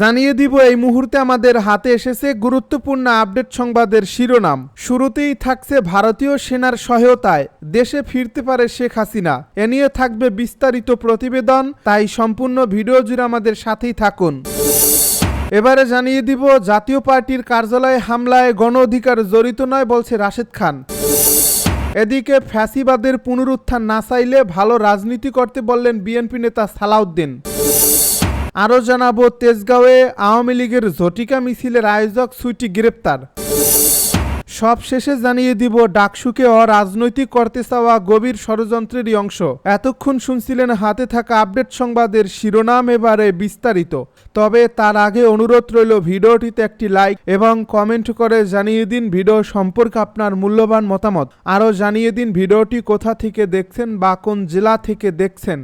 জানিয়ে দিব, এই মুহূর্তে আমাদের হাতে এসেছে গুরুত্বপূর্ণ আপডেট সংবাদের শিরোনাম। শুরুতেই থাকছে ভারতীয় সেনার সহায়তায় দেশে ফিরতে পারে শেখ হাসিনা। এ নিয়ে থাকবে বিস্তারিত প্রতিবেদন, তাই সম্পূর্ণ ভিডিও জুড়ে আমাদের সাথেই থাকুন। এবারে জানিয়ে দিব, জাতীয় পার্টির কার্যালয়ে হামলায় গণ অধিকার জড়িত নয় বলছে রাশেদ খান। এদিকে ফ্যাসিবাদের পুনরুত্থান না চাইলে ভালো রাজনীতি করতে বললেন বিএনপি নেতা সালাউদ্দিন। আরও জানাব, তেজগাঁওয়ে আওয়ামী লীগের ঝটিকা মিছিলের আয়োজক সুইটি গ্রেপ্তার। সব শেষে জানিয়ে দিব, ডাকসুকে অরাজনৈতিক করতে চাওয়া গভীর ষড়যন্ত্রেরই অংশ। এতক্ষণ শুনছিলেন হাতে থাকা আপডেট সংবাদের শিরোনাম এবারে বিস্তারিত। তবে তার আগে অনুরোধ রইল, ভিডিওটিতে একটি লাইক এবং কমেন্ট করে জানিয়ে দিন ভিডিও সম্পর্কে আপনার মূল্যবান মতামত। আরও জানিয়ে দিন ভিডিওটি কোথা থেকে দেখছেন বা কোন জেলা থেকে দেখছেন।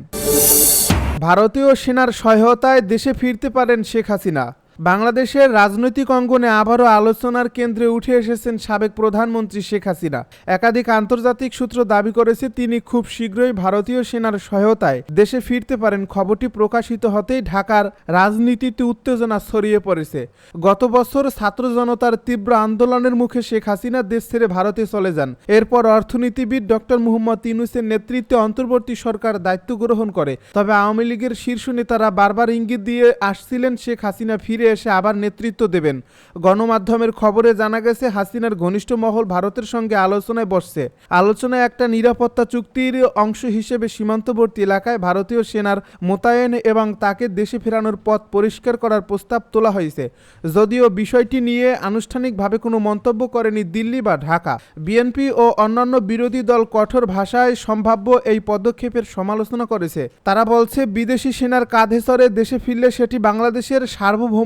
ভারতীয় সেনার সহায়তায় দেশে ফিরতে পারেন শেখ হাসিনা। বাংলাদেশের রাজনৈতিক অঙ্গনে আবারও আলোচনার কেন্দ্রে উঠে এসেছেন সাবেক প্রধানমন্ত্রী শেখ হাসিনা। একাধিক আন্তর্জাতিক সূত্র দাবি করেছে তিনি খুব শীঘ্রই ভারতীয় সেনার সহায়তায় দেশে ফিরতে পারেন। খবরটি প্রকাশিত হতেই ঢাকার রাজনীতিতে উত্তেজনা ছড়িয়ে পড়েছে। গত বছর ছাত্র জনতার তীব্র আন্দোলনের মুখে শেখ হাসিনা দেশ ছেড়ে ভারতে চলে যান। এরপর অর্থনীতিবিদ ডক্টর মুহম্মদ ইউনুসের নেতৃত্বে অন্তর্বর্তী সরকার দায়িত্ব গ্রহণ করে। তবে আওয়ামী লীগের শীর্ষ নেতারা বারবার ইঙ্গিত দিয়ে আসছিলেন শেখ হাসিনা ফিরে এসে আবার নেতৃত্ব দেবেন। গণমাধ্যমের খবরে জানা গেছে, হাসিনার ঘনিষ্ঠ মহল ভারতের সঙ্গে আলোচনায় বসছে। আলোচনায় একটা নিরাপত্তা চুক্তির অংশ হিসেবে সীমান্তবর্তী এলাকায় ভারতীয় সেনার মোতায়েন এবং তাকে দেশে ফেরানোর পথ পরিষ্কার করার প্রস্তাব তোলা হয়েছে। যদিও বিষয়টি নিয়ে আনুষ্ঠানিকভাবে কোনো মন্তব্য করেনি দিল্লি বা ঢাকা। বিএনপি ও অন্যান্য বিরোধী দল কঠোর ভাষায় সম্ভাব্য এই পদক্ষেপের সমালোচনা করেছে। তারা বলছে, বিদেশি সেনার কাঁধে চড়ে দেশে ফিরলে সেটি বাংলাদেশের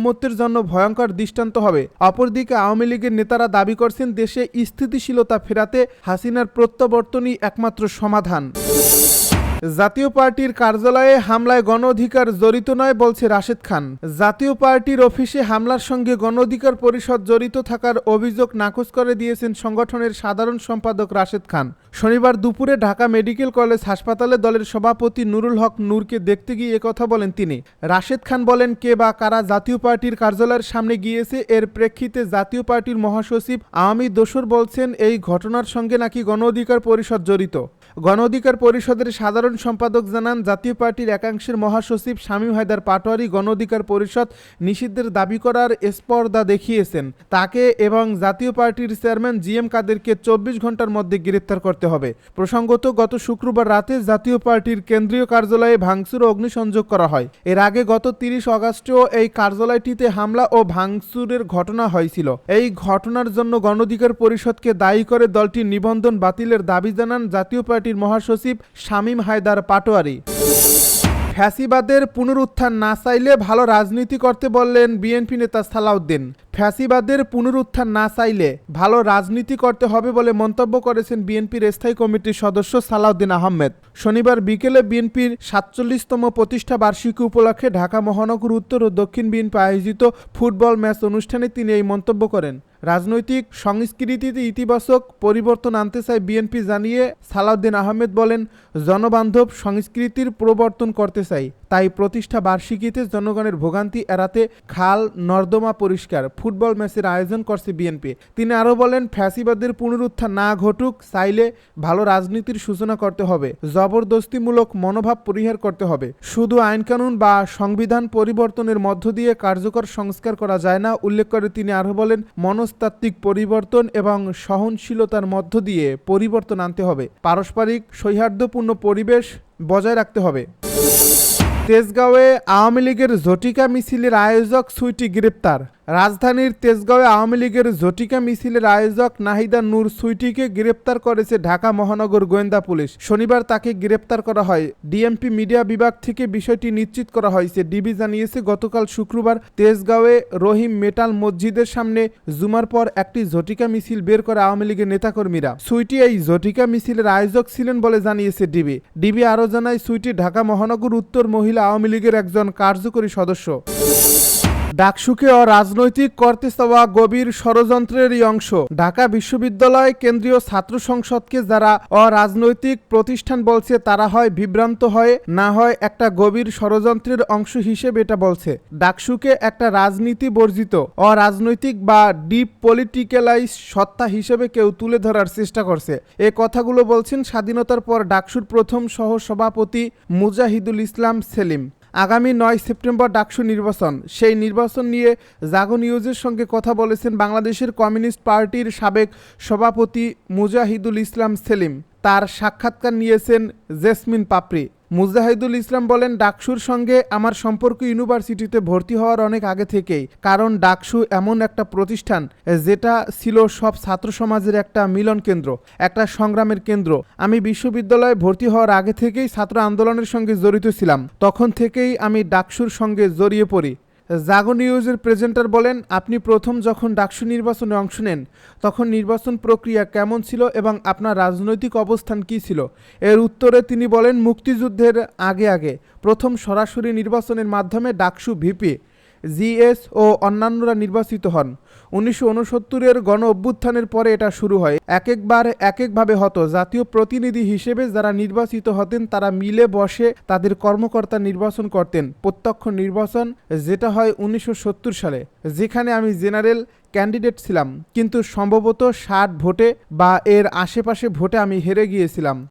সার্বভৌমত্বের জন্য ভয়ঙ্কর দৃষ্টান্ত হবে। অপরদিকে আওয়ামী লীগের নেতারা দাবি করছেন, দেশে স্থিতিশীলতা ফেরাতে হাসিনার প্রত্যাবর্তনই একমাত্র সমাধান। জাতীয় পার্টির কার্যালয়ে হামলায় গণ অধিকার জড়িত নয় বলছে রাশেদ খান। জাতীয় পার্টির অফিসে হামলার সঙ্গে গণ অধিকার পরিষদ জড়িত থাকার অভিযোগ নাকচ করে দিয়েছেন সংগঠনের সাধারণ সম্পাদক রাশেদ খান। শনিবার দুপুরে ঢাকা মেডিকেল কলেজ হাসপাতালে দলের সভাপতি নুরুল হক নূরকে দেখতে গিয়ে একথা বলেন তিনি। রাশেদ খান বলেন, কে বা কারা জাতীয় পার্টির কার্যালয়ের সামনে গিয়েছে, এর প্রেক্ষিতে জাতীয় পার্টির মহাসচিব আওয়ামী দোসর বলছেন, এই ঘটনার সঙ্গে নাকি গণ অধিকার পরিষদ জড়িত। গণ অধিকার পরিষদের সাধারণ সম্পাদক জানান, জাতীয় পার্টির একাংশের মহাসচিব শামীম হায়দার পাটোয়ারি গণ অধিকার পরিষদ নিষিদ্ধের দাবি করার স্পর্ধা দেখিয়েছেন। তাকে এবং জাতীয় পার্টির চেয়ারম্যান জি এম কাদেরকে চব্বিশ ঘণ্টার মধ্যে গ্রেপ্তার করতে হবে। প্রসঙ্গত, গত শুক্রবার রাতে জাতীয় পার্টির কেন্দ্রীয় কার্যালয়ে ভাঙচুর অগ্নিসংযোগ করা হয়। এর আগে গত তিরিশ অগাস্টেও এই কার্যালয়টিতে হামলা ও ভাঙচুরের ঘটনা হয়েছিল। এই ঘটনার জন্য গণ অধিকার পরিষদকে দায়ী করে দলটির নিবন্ধন বাতিলের দাবি জানান জাতীয় পার্টির মহাসচিব শামীম হায়দার পাটোয়ারি। ফ্যাসিবাদের পুনরুত্থান না চাইলে ভালো রাজনীতি করতে বললেন বিএনপি নেতা সালাউদ্দিন। ফ্যাসিবাদের পুনরুত্থান না চাইলে ভালো রাজনীতি করতে হবে বলে মন্তব্য করেছেন বিএনপির স্থায়ী কমিটির সদস্য সালাউদ্দিন আহমেদ। শনিবার বিকেলে বিএনপির সাতচল্লিশতম প্রতিষ্ঠা বার্ষিকী উপলক্ষে ঢাকা, মহানগর, উত্তর ও দক্ষিণ বিএনপি আয়োজিত ফুটবল ম্যাচ অনুষ্ঠানে তিনি এই মন্তব্য করেন। রাজনৈতিক সংস্কৃতিতে ইতিবাচক পরিবর্তন আনতে চায় বিএনপি জানিয়ে সালাউদ্দিন আহমেদ বলেন, জনবান্ধব সংস্কৃতির প্রবর্তন করতে চাই। তাই প্রতিষ্ঠা বার্ষিকীতে জনগণের ভোগান্তি এড়াতে খাল, নর্দমা পরিষ্কার, ফুটবল ম্যাচের আয়োজন করছে বিএনপি। তিনি আরও বলেন, ফ্যাসিবাদের পুনরুত্থান না ঘটুক, চাইলে ভালো রাজনীতির সূচনা করতে হবে, জবরদস্তিমূলক মনোভাব পরিহার করতে হবে। শুধু আইনকানুন বা সংবিধান পরিবর্তনের মধ্য দিয়ে কার্যকর সংস্কার করা যায় না, উল্লেখ করে তিনি আরও বলেন, মনস্তাত্ত্বিক পরিবর্তন এবং সহনশীলতার মধ্য দিয়ে পরিবর্তন আনতে হবে। পারস্পরিক সৌহার্দ্যপূর্ণ পরিবেশ বজায় রাখতে হবে। তেজগাঁওয়ে আওয়ামী লীগের ঝটিকা মিছিলের আয়োজক সুইটি গ্রেপ্তার। রাজধানীর তেজগাঁওয়ে আওয়ামী লীগের ঝটিকা মিছিলের আয়োজক নাহিদা নূর সুইটিকে গ্রেপ্তার করেছে ঢাকা মহানগর গোয়েন্দা পুলিশ। শনিবার তাকে গ্রেপ্তার করা হয়। ডিএমপি মিডিয়া বিভাগ থেকে বিষয়টি নিশ্চিত করা হয়েছে ডিবি জানিয়েছে, গতকাল শুক্রবার তেজগাঁওয়ে রহিম মেটাল মসজিদের সামনে জুমার পর একটি ঝটিকা মিছিল বের করে আওয়ামী লীগের নেতাকর্মীরা। সুইটি এই ঝটিকা মিছিলের আয়োজক ছিলেন বলে জানিয়েছে ডিবি। ডিবি আরও জানায়, সুইটি ঢাকা মহানগর উত্তর মহিলা আওয়ামী লীগের একজন কার্যকরী সদস্য। ডাকসুকে অরাজনৈতিক করতে চাওয়া গভীর ষড়যন্ত্রেরই অংশ। ঢাকা বিশ্ববিদ্যালয় কেন্দ্রীয় ছাত্র সংসদকে যারা অরাজনৈতিক প্রতিষ্ঠান বলছে, তারা হয় বিভ্রান্ত হয়, না হয় একটা গভীর ষড়যন্ত্রের অংশ হিসেবে এটা বলছে। ডাকসুকে একটা রাজনীতি বর্জিত, অরাজনৈতিক বা ডিপ পলিটিক্যালাইজ সত্তা হিসেবে কেউ তুলে ধরার চেষ্টা করছে। এ কথাগুলো বলছেন স্বাধীনতার পর ডাকসুর প্রথম সহ সভাপতি মুজাহিদুল ইসলাম সেলিম। আগামী নয় সেপ্টেম্বর ডাকসু নির্বাচন। সেই নির্বাচন নিয়ে জাগো নিউজের সঙ্গে কথা বলেছেন বাংলাদেশের কমিউনিস্ট পার্টির সাবেক সভাপতি মুজাহিদুল ইসলাম সেলিম। তার সাক্ষাৎকার নিয়েছেন জেসমিন পাপড়ি। মুজাহিদুল ইসলাম বলেন, ডাকসুর সঙ্গে আমার সম্পর্ক ইউনিভার্সিটিতে ভর্তি হওয়ার অনেক আগে থেকেই, কারণ ডাকসু এমন একটা প্রতিষ্ঠান যেটা ছিল সব ছাত্র সমাজের একটা মিলন কেন্দ্র, একটা সংগ্রামের কেন্দ্র। আমি বিশ্ববিদ্যালয়ে ভর্তি হওয়ার আগে থেকেই ছাত্র আন্দোলনের সঙ্গে জড়িত ছিলাম। তখন থেকেই আমি ডাকসুর সঙ্গে জড়িয়ে পড়ি। জাগো নিউজের প্রেজেন্টার বলেন, আপনি প্রথম যখন ডাকসু নির্বাচনে অংশ নেন, তখন নির্বাচন প্রক্রিয়া কেমন ছিল এবং আপনার রাজনৈতিক অবস্থান কী ছিল? এর উত্তরে তিনি বলেন, মুক্তিযুদ্ধের আগে আগে প্রথম সরাসরি নির্বাচনের মাধ্যমে ডাকসু ভিপি জিএস ও অন্যান্যরা নির্বাচিত হন। উনিশশো উনসত্তরের গণ অভ্যুত্থানের পরে এটা শুরু হয়। এক একবার এক একভাবে হতো। জাতীয় প্রতিনিধি হিসেবে যারা নির্বাচিত হতেন, তারা মিলে বসে তাদের কর্মকর্তা নির্বাচন করতেন। প্রত্যক্ষ নির্বাচন, যেটা হয় উনিশশো সত্তর সালে, যেখানে আমি জেনারেল ক্যান্ডিডেট ছিলাম। কিন্তু সম্ভবত ষাট ভোটে বা এর আশেপাশে ভোটে আমি হেরে গিয়েছিলাম।